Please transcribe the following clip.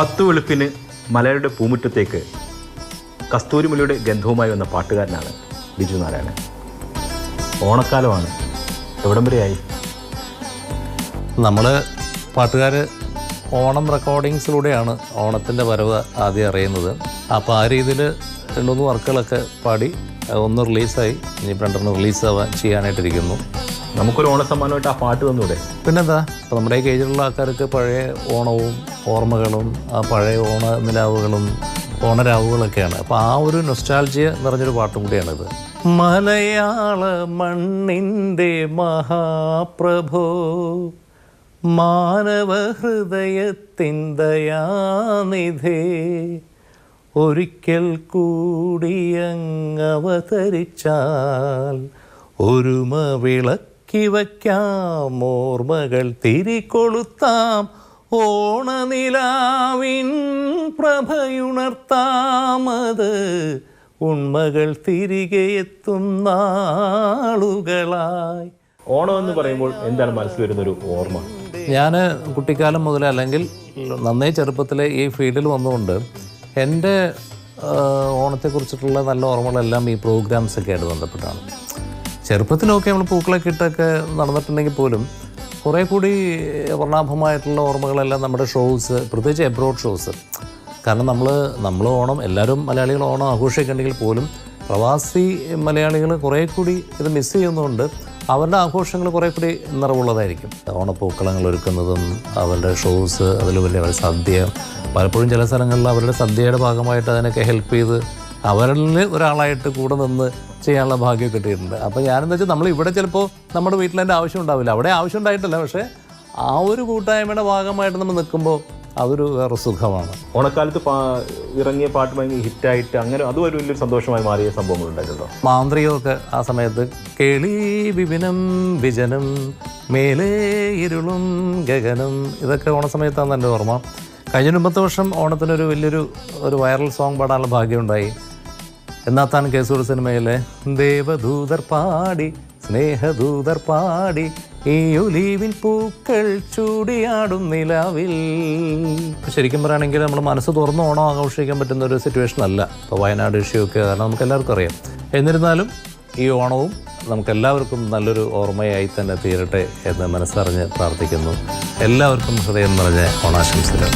പത്ത് വെളുപ്പിന് മലയുടെ പൂമുറ്റത്തേക്ക് കസ്തൂരിമലയുടെ ഗന്ധവുമായി വന്ന പാട്ടുകാരനാണ് ബിജു നാരായണൻ. ഓണക്കാലമാണ്. എവിടം വരെയായി? നമ്മൾ പാട്ടുകാർ ഓണം റെക്കോർഡിങ്സിലൂടെയാണ് ഓണത്തിന്റെ വരവ് ആദ്യം അറിയുന്നത്. അപ്പോൾ ആ രീതിയിൽ രണ്ടു മൂന്ന് വർക്കുകളൊക്കെ പാടി ഒന്ന് റിലീസായി. ഇനി രണ്ടെണ്ണം റിലീസാവാൻ ചെയ്യാനായിട്ടിരിക്കുന്നു. നമുക്കൊരു ഓണസമ്മാനമായിട്ട് ആ പാട്ട് തന്നൂടെ പിന്നെന്താ? ഇപ്പം നമ്മുടെ ഈ കേജിലുള്ള ആൾക്കാർക്ക് പഴയ ഓണവും ഓർമ്മകളും ആ പഴയ ഓണ നിലാവുകളും ഓണരാവുകളൊക്കെയാണ്. അപ്പോൾ ആ ഒരു നൊസ്റ്റാൾജിയ നിറഞ്ഞൊരു പാട്ടും കൂടിയാണിത്. മലയാള മണ്ണിന്റെ മഹാപ്രഭോ മാനവ ഹൃദയത്തിൻ ദയാനിധേ ഒരിക്കൽ കൂടിയങ്ങവതരിച്ചാൽ അവതരിച്ചാൽ ഒരുമ വിളക്കി വയ്ക്കാം. ഓർമ്മകൾ തിരികൊളുത്താം. ഓണനിലാവിൻ പ്രഭയുണർത്താമത് ഉണ്മകൾ തിരികെ എത്തും നാളുകളായി. ഓണം എന്ന് പറയുമ്പോൾ എന്താണ് മനസ്സിൽ വരുന്നൊരു ഓർമ്മ? ഞാൻ കുട്ടിക്കാലം മുതൽ അല്ലെങ്കിൽ നന്നേ ചെറുപ്പത്തിലെ ഈ ഫീൽഡിൽ വന്നുകൊണ്ട് എന്റെ ഓണത്തെക്കുറിച്ചിട്ടുള്ള നല്ല ഓർമ്മകളെല്ലാം ഈ പ്രോഗ്രാംസൊക്കെ ആയിട്ട് ബന്ധപ്പെട്ടാണ്. ചെറുപ്പത്തിലൊക്കെ നമ്മൾ പൂക്കളൊക്കെ ഇട്ടൊക്കെ നടന്നിട്ടുണ്ടെങ്കിൽ പോലും കുറേ കൂടി വർണാഭമായിട്ടുള്ള ഓർമ്മകളെല്ലാം നമ്മുടെ ഷോസ് പ്രത്യേകിച്ച് എബ്രോഡ് ഷോസ് കാരണം നമ്മൾ നമ്മൾ ഓണം എല്ലാവരും മലയാളികൾ ഓണം ആഘോഷിക്കുന്നുണ്ടെങ്കിൽ പോലും പ്രവാസി മലയാളികൾ കുറേ കൂടി ഇത് മിസ് ചെയ്യുന്നതുകൊണ്ട് അവരുടെ ആഘോഷങ്ങൾ കുറേ കൂടി നിറവുള്ളതായിരിക്കും. ഓണപ്പൂക്കളങ്ങൾ ഒരുക്കുന്നതും അവരുടെ ഷോസ് അതിൽ വലിയ അവരുടെ സദ്യ പലപ്പോഴും ചില സ്ഥലങ്ങളിൽ അവരുടെ സദ്യയുടെ ഭാഗമായിട്ട് അതിനൊക്കെ ഹെൽപ്പ് ചെയ്ത് അവരിൽ ഒരാളായിട്ട് കൂടെ നിന്ന് ചെയ്യാനുള്ള ഭാഗ്യം കിട്ടിയിട്ടുണ്ട്. അപ്പോൾ ഞാനെന്താ വെച്ചാൽ നമ്മൾ ഇവിടെ ചിലപ്പോൾ നമ്മുടെ വീട്ടിൽ അതിന്റെ ആവശ്യം ഉണ്ടാവില്ല. അവിടെ ആവശ്യം ഉണ്ടായിട്ടില്ല പക്ഷേ ആ ഒരു കൂട്ടായ്മയുടെ ഭാഗമായിട്ട് നമ്മൾ നിൽക്കുമ്പോൾ അതൊരു വേറെ സുഖമാണ്. ഓണക്കാലത്ത് ഇറങ്ങിയ പാട്ട് ഭയങ്കര ഹിറ്റായിട്ട് അങ്ങനെ അതും ഒരു വലിയൊരു സന്തോഷമായി മാറിയ സംഭവങ്ങൾ ഉണ്ടായിട്ടുണ്ടോ? മാന്ത്രികമൊക്കെ ആ സമയത്ത് കേളി വിപിനം വിജനം മേലേ ഇരുളും ഗഗനം ഇതൊക്കെ ഓണസമയത്താണ് എന്റെ ഓർമ്മ. കഴിഞ്ഞ മുമ്പത്തെ വർഷം ഓണത്തിനൊരു വലിയൊരു ഒരു വൈറൽ സോങ് പാടാനുള്ള ഭാഗ്യമുണ്ടായി എന്നാത്താൻ കേസൂർ സിനിമയിലെ ദേവദൂതർ പാടി സ്നേഹദൂതർ പാടി ഈ ഒലീവിൻ പൂക്കൾ ചൂടിയാടും നിലാവിൽ. ശരിക്കും പറയുകയാണെങ്കിൽ നമ്മൾ മനസ്സ് തുറന്ന് ഓണം ആഘോഷിക്കാൻ പറ്റുന്ന ഒരു സിറ്റുവേഷൻ അല്ല. ഇപ്പോൾ വയനാട് ഇഷ്യൂ ഒക്കെ കാരണം നമുക്ക് എല്ലാവർക്കും അറിയാം. എന്നിരുന്നാലും ഈ ഓണവും നമുക്കെല്ലാവർക്കും നല്ലൊരു ഓർമ്മയായി തന്നെ തീരട്ടെ എന്ന് മനസ്സറിഞ്ഞ് പ്രാർത്ഥിക്കുന്നു. എല്ലാവർക്കും ഹൃദയം നിറഞ്ഞ ഓണാശംസകൾ.